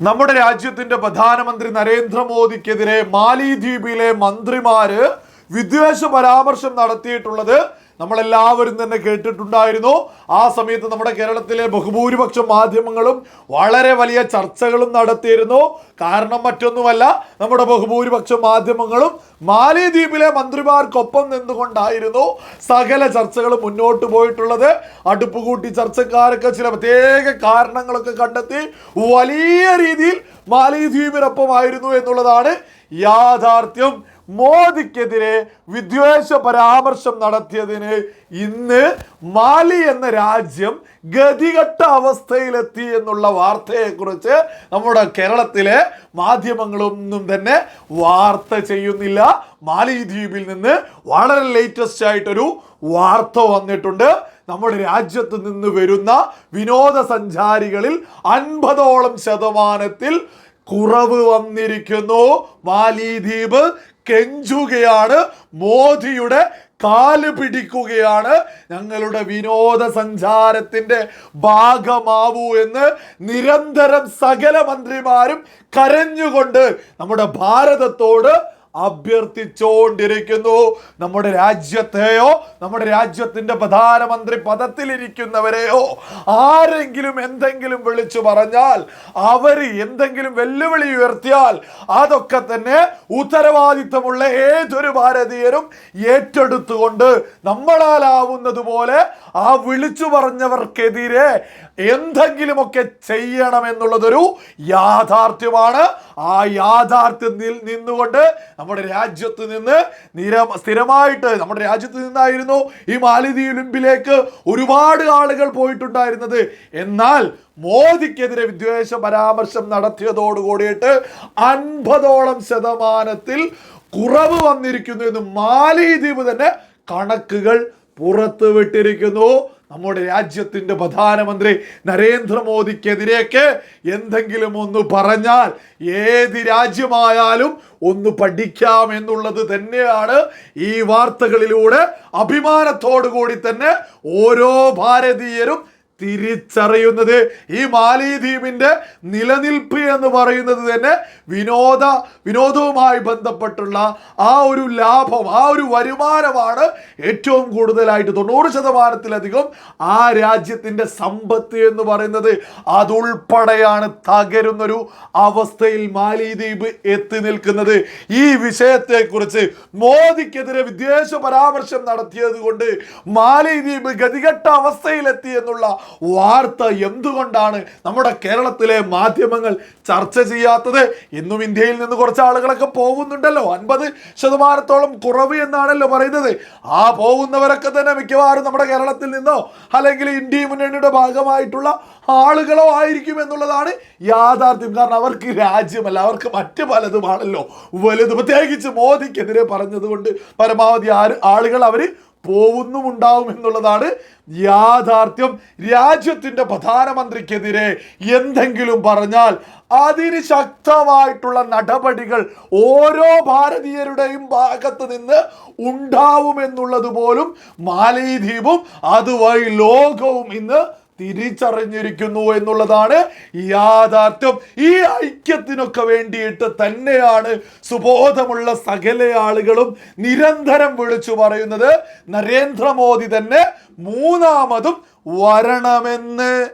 നമ്മുടെ രാജ്യത്തിന്റെ പ്രധാനമന്ത്രി നരേന്ദ്രമോദിക്കെതിരെ മാലിദ്വീപിലെ മന്ത്രിമാര് വിദ്വേഷ പരാമർശം നടത്തിയിട്ടുള്ളത് നമ്മളെല്ലാവരും തന്നെ കേട്ടിട്ടുണ്ടായിരുന്നു. ആ സമയത്ത് നമ്മുടെ കേരളത്തിലെ ബഹുഭൂരിപക്ഷം മാധ്യമങ്ങളും വളരെ വലിയ ചർച്ചകളും നടത്തിയിരുന്നു. കാരണം മറ്റൊന്നുമല്ല നമ്മുടെ ബഹുഭൂരിപക്ഷം മാധ്യമങ്ങളും മാലിദ്വീപിലെ മന്ത്രിമാർക്കൊപ്പം നിന്നുകൊണ്ടായിരുന്നു സകല ചർച്ചകളും മുന്നോട്ട് പോയിട്ടുള്ളത്. അടുപ്പുകൂട്ടി ചർച്ചക്കാരൊക്കെ ചില പ്രത്യേക കാരണങ്ങളൊക്കെ കണ്ടെത്തി വലിയ രീതിയിൽ മാലിദ്വീപിനൊപ്പമായിരുന്നു എന്നുള്ളതാണ് യാഥാർത്ഥ്യം. മോദിക്കെതിരെ വിദ്വേഷ പരാമർശം നടത്തിയതിന് ഇന്ന് മാലി എന്ന രാജ്യം ഗതികെട്ട അവസ്ഥയിലെത്തി എന്നുള്ള വാർത്തയെക്കുറിച്ച് നമ്മുടെ കേരളത്തിലെ മാധ്യമങ്ങളൊന്നും തന്നെ വാർത്ത ചെയ്യുന്നില്ല. മാലി ദ്വീപിൽ നിന്ന് വളരെ ലേറ്റസ്റ്റ് ആയിട്ടൊരു വാർത്ത വന്നിട്ടുണ്ട്. നമ്മുടെ രാജ്യത്ത് നിന്ന് വരുന്ന വിനോദസഞ്ചാരികളിൽ അൻപതോളം ശതമാനത്തിൽ കുറവ് വന്നിരിക്കുന്നു മാലിദ്വീപ് കെഞ്ചുകയാണ്. മോദിയുടെ കാൽ പിടിക്കുകയാണ്. ഞങ്ങളുടെ വിനോദസഞ്ചാരത്തിന്റെ ഭാഗമാവൂ എന്ന് നിരന്തരം സകല മന്ത്രിമാരും കരഞ്ഞുകൊണ്ട് നമ്മുടെ ഭാരതത്തോട് അഭ്യർത്ഥിച്ചുകൊണ്ടിരിക്കുന്നു നമ്മുടെ രാജ്യത്തെയോ നമ്മുടെ രാജ്യത്തിന്റെ പ്രധാനമന്ത്രി പദത്തിലിരിക്കുന്നവരെയോ ആരെങ്കിലും എന്തെങ്കിലും വിളിച്ചു പറഞ്ഞാൽ അവർ എന്തെങ്കിലും വെല്ലുവിളി ഉയർത്തിയാൽ അതൊക്കെ തന്നെ ഉത്തരവാദിത്തമുള്ള ഏതൊരു ഭാരതീയരും ഏറ്റെടുത്തുകൊണ്ട് നമ്മളാലാവുന്നതുപോലെ ആ വിളിച്ചു പറഞ്ഞവർക്കെതിരെ എന്തെങ്കിലുമൊക്കെ ചെയ്യണമെന്നുള്ളതൊരു യാഥാർത്ഥ്യമാണ്. ആ യാഥാർത്ഥ്യത്തിൽ നിന്നുകൊണ്ട് നമ്മുടെ രാജ്യത്ത് നിന്ന് നിര സ്ഥിരമായിട്ട് നമ്മുടെ രാജ്യത്ത് നിന്നായിരുന്നു ഈ മാലിദ്വീപിലേക്ക് ഒരുപാട് ആളുകൾ പോയിട്ടുണ്ടായിരുന്നത്. എന്നാൽ മോദിക്കെതിരെ വിദ്വേഷ പരാമർശം നടത്തിയതോട് കൂടിയിട്ട് അൻപതോളം ശതമാനത്തിൽ കുറവ് വന്നിരിക്കുന്നു എന്ന് മാലിദ്വീപ് തന്നെ കണക്കുകൾ പുറത്തുവിട്ടിരിക്കുന്നു. നമ്മുടെ രാജ്യത്തിന്റെ പ്രധാനമന്ത്രി നരേന്ദ്രമോദിക്കെതിരേക്ക് എന്തെങ്കിലും ഒന്ന് പറഞ്ഞാൽ ഏത് രാജ്യമായാലും ഒന്ന് പഠിക്കാം എന്നുള്ളത് തന്നെയാണ് ഈ വാർത്തകളിലൂടെ അഭിമാനത്തോടു കൂടി തന്നെ ഓരോ ഭാരതീയരും തിരിച്ചറിയുന്നത് ഈ മാലിദ്വീപിന്റെ നിലനിൽപ്പ് എന്ന് പറയുന്നത് തന്നെ വിനോദ വിനോദവുമായി ബന്ധപ്പെട്ടുള്ള ആ ഒരു ലാഭം ആ ഒരു വരുമാനമാണ് ഏറ്റവും കൂടുതലായിട്ട് തൊണ്ണൂറ് ശതമാനത്തിലധികം ആ രാജ്യത്തിന്റെ സമ്പത്ത് എന്ന് പറയുന്നത്. അതുൾപ്പെടെയാണ് തകരുന്നൊരു അവസ്ഥയിൽ മാലിദ്വീപ് എത്തി നിൽക്കുന്നത്. ഈ വിഷയത്തെക്കുറിച്ച് മോദിക്കെതിരെ വിദ്വേഷ പരാമർശം നടത്തിയത് കൊണ്ട് മാലിദ്വീപ് ഗതികെട്ട അവസ്ഥയിലെത്തി എന്നുള്ള വാർത്ത എന്തുകൊണ്ടാണ് നമ്മുടെ കേരളത്തിലെ മാധ്യമങ്ങൾ ചർച്ച ചെയ്യാത്തത്? ഇന്നും ഇന്ത്യയിൽ നിന്ന് കുറച്ച് ആളുകളൊക്കെ പോകുന്നുണ്ടല്ലോ. അൻപത് ശതമാനത്തോളം കുറവ് എന്നാണല്ലോ പറയുന്നത്. ആ പോകുന്നവരൊക്കെ തന്നെ മിക്കവാറും നമ്മുടെ കേരളത്തിൽ നിന്നോ അല്ലെങ്കിൽ ഇന്ത്യ മുന്നണിയുടെ ഭാഗമായിട്ടുള്ള ആളുകളോ ആയിരിക്കും എന്നുള്ളതാണ് യാഥാർത്ഥ്യം. കാരണം അവർക്ക് രാജ്യമല്ല അവർക്ക് മറ്റു പലതുമാണല്ലോ. വലുത് പ്രത്യേകിച്ച് മോദിക്കെതിരെ പറഞ്ഞതുകൊണ്ട് പരമാവധി ആര് ആളുകൾ അവർ പോവുന്നുമുണ്ടാവും എന്നുള്ളതാണ് യാഥാർത്ഥ്യം. രാജ്യത്തിന്റെ പ്രധാനമന്ത്രിക്കെതിരെ എന്തെങ്കിലും പറഞ്ഞാൽ അതിന് ശക്തമായിട്ടുള്ള നടപടികൾ ഓരോ ഭാരതീയരുടെയും ഭാഗത്ത് നിന്ന് ഉണ്ടാവുമെന്നുള്ളത് പോലും മാലിദ്വീപും അതുവഴി ലോകവും ഇന്ന് തിരിച്ചറിഞ്ഞിരിക്കുന്നു എന്നുള്ളതാണ് യാഥാർത്ഥ്യം. ഈ ഐക്യത്തിനൊക്കെ വേണ്ടിയിട്ട് തന്നെയാണ് സുബോധമുള്ള സകല ആളുകളും നിരന്തരം വിളിച്ചു പറയുന്നത്. നരേന്ദ്രമോദി തന്നെ മൂന്നാമതും വരണമെന്ന്.